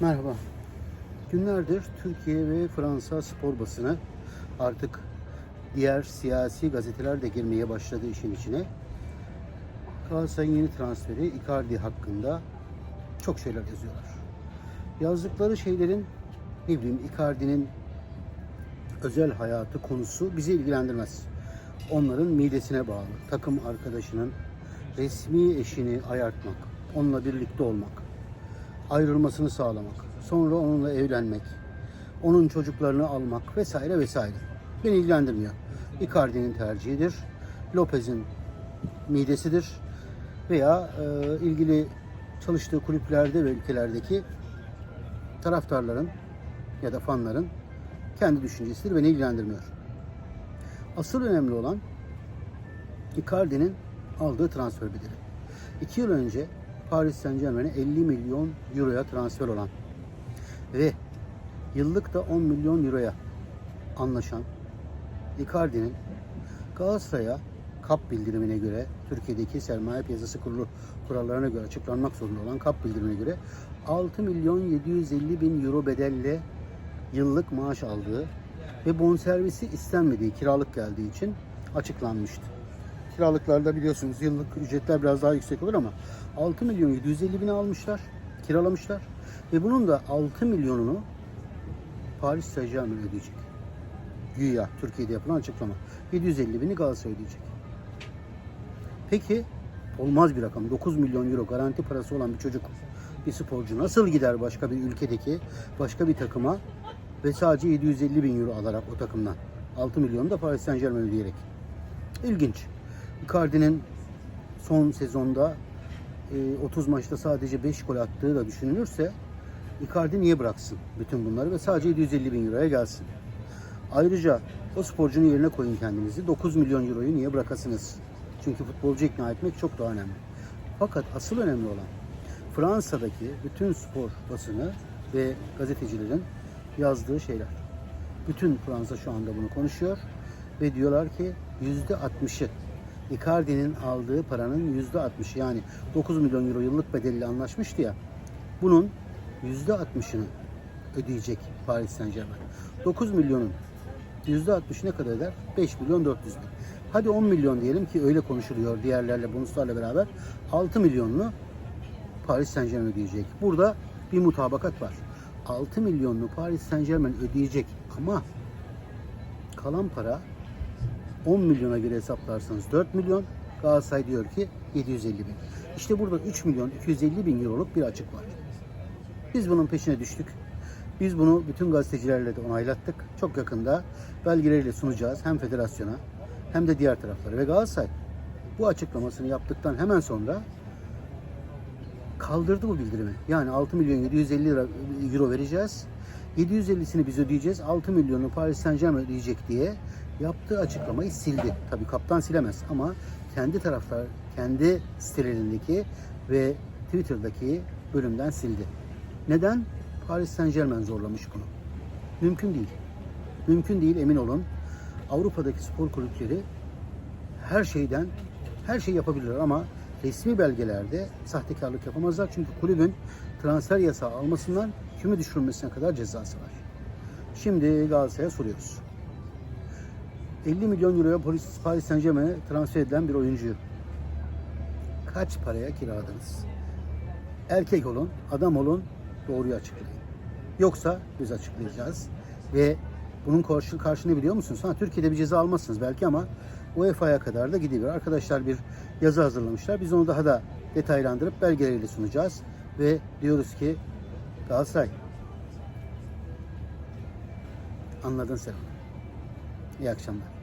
Merhaba. Günlerdir Türkiye ve Fransa spor basını artık diğer siyasi gazeteler de girmeye başladı işin içine. Galatasaray'ın yeni transferi Icardi hakkında çok şeyler yazıyorlar. Yazdıkları şeylerin ne bileyim Icardi'nin özel hayatı konusu bizi ilgilendirmez. Onların midesine bağlı. Takım arkadaşının resmi eşini ayartmak, onunla birlikte olmak, ayrılmasını sağlamak, sonra onunla evlenmek, onun çocuklarını almak vesaire vesaire. Beni ilgilendirmiyor. Icardi'nin tercihidir. Lopez'in midesidir veya e, ilgili çalıştığı kulüplerde ve ülkelerdeki taraftarların ya da fanların kendi düşüncesidir. Beni ilgilendirmiyor. Asıl önemli olan Icardi'nin aldığı transfer bedeli. İki yıl önce Paris Saint Germain'e 50 milyon euroya transfer olan ve yıllık da 10 milyon euroya anlaşan Icardi'nin Galatasaray'a kap bildirimine göre Türkiye'deki sermaye piyasası kurulu kurallarına göre açıklanmak zorunda olan kap bildirimine göre 6 milyon 750 bin euro bedelle yıllık maaş aldığı ve bonservisi istenmediği kiralık geldiği için açıklanmıştı. Kiralıklarda biliyorsunuz yıllık ücretler biraz daha yüksek olur ama 6 milyon 750 bini almışlar, kiralamışlar ve bunun da 6 milyonunu Paris Saint Germain ödeyecek. Güya Türkiye'de yapılan açıklama. 750 bini Galatasaray ödeyecek. Peki olmaz bir rakam. 9 milyon euro garanti parası olan bir çocuk, bir sporcu nasıl gider başka bir ülkedeki başka bir takıma ve sadece 750 bin euro alarak o takımdan 6 milyonu da Paris Saint Germain ödeyerek. İlginç. Icardi'nin son sezonda e, 30 maçta sadece 5 gol attığı da düşünülürse Icardi niye bıraksın bütün bunları ve sadece 750 bin euroya gelsin. Ayrıca o sporcunun yerine koyun kendinizi. 9 milyon euroyu niye bırakasınız? Çünkü futbolcu ikna etmek çok daha önemli. Fakat asıl önemli olan Fransa'daki bütün spor basını ve gazetecilerin yazdığı şeyler. Bütün Fransa şu anda bunu konuşuyor ve diyorlar ki yüzde 60'ı Icardi'nin aldığı paranın yüzde 60'ı yani 9 milyon euro yıllık bedeliyle anlaşmıştı ya bunun yüzde 60'ını ödeyecek Paris Saint Germain. 9 milyonun yüzde 60 ne kadar eder? 5 milyon 400 bin. Hadi 10 milyon diyelim ki öyle konuşuluyor diğerlerle bonuslarla beraber. 6 milyonlu Paris Saint Germain ödeyecek. Burada bir mutabakat var. 6 milyonlu Paris Saint Germain ödeyecek ama kalan para 10 milyona göre hesaplarsanız 4 milyon. Galatasaray diyor ki 750 bin. İşte burada 3 milyon 250 bin euroluk bir açık var. Biz bunun peşine düştük. Biz bunu bütün gazetecilerle de onaylattık. Çok yakında belgeleriyle sunacağız hem federasyona hem de diğer taraflara. Ve Galatasaray bu açıklamasını yaptıktan hemen sonra kaldırdı bu bildirimi. Yani 6 milyon 750 lira euro vereceğiz. 750'sini biz ödeyeceğiz. 6 milyonu Paris Saint Germain ödeyecek diye yaptığı açıklamayı sildi. Tabii kaptan silemez ama kendi taraftar, kendi sitelerindeki ve Twitter'daki bölümden sildi. Neden? Paris Saint Germain zorlamış bunu. Mümkün değil. Mümkün değil emin olun. Avrupa'daki spor kulüpleri her şeyden her şey yapabilirler ama resmi belgelerde sahtekarlık yapamazlar. Çünkü kulübün transfer yasağı almasından küme düşürülmesine kadar cezası var. Şimdi Galatasaray'a soruyoruz. 50 milyon euroya Paris, Paris Saint Germain'e transfer edilen bir oyuncuyu kaç paraya kiraladınız? Erkek olun, adam olun, doğruyu açıklayın. Yoksa biz açıklayacağız ve bunun karşı, karşını biliyor musunuz? Ha, Türkiye'de bir ceza almazsınız belki ama UEFA'ya kadar da gidiyor. Arkadaşlar bir yazı hazırlamışlar. Biz onu daha da detaylandırıp belgeleriyle sunacağız. Ve diyoruz ki Galatasaray anladın sen. İyi akşamlar.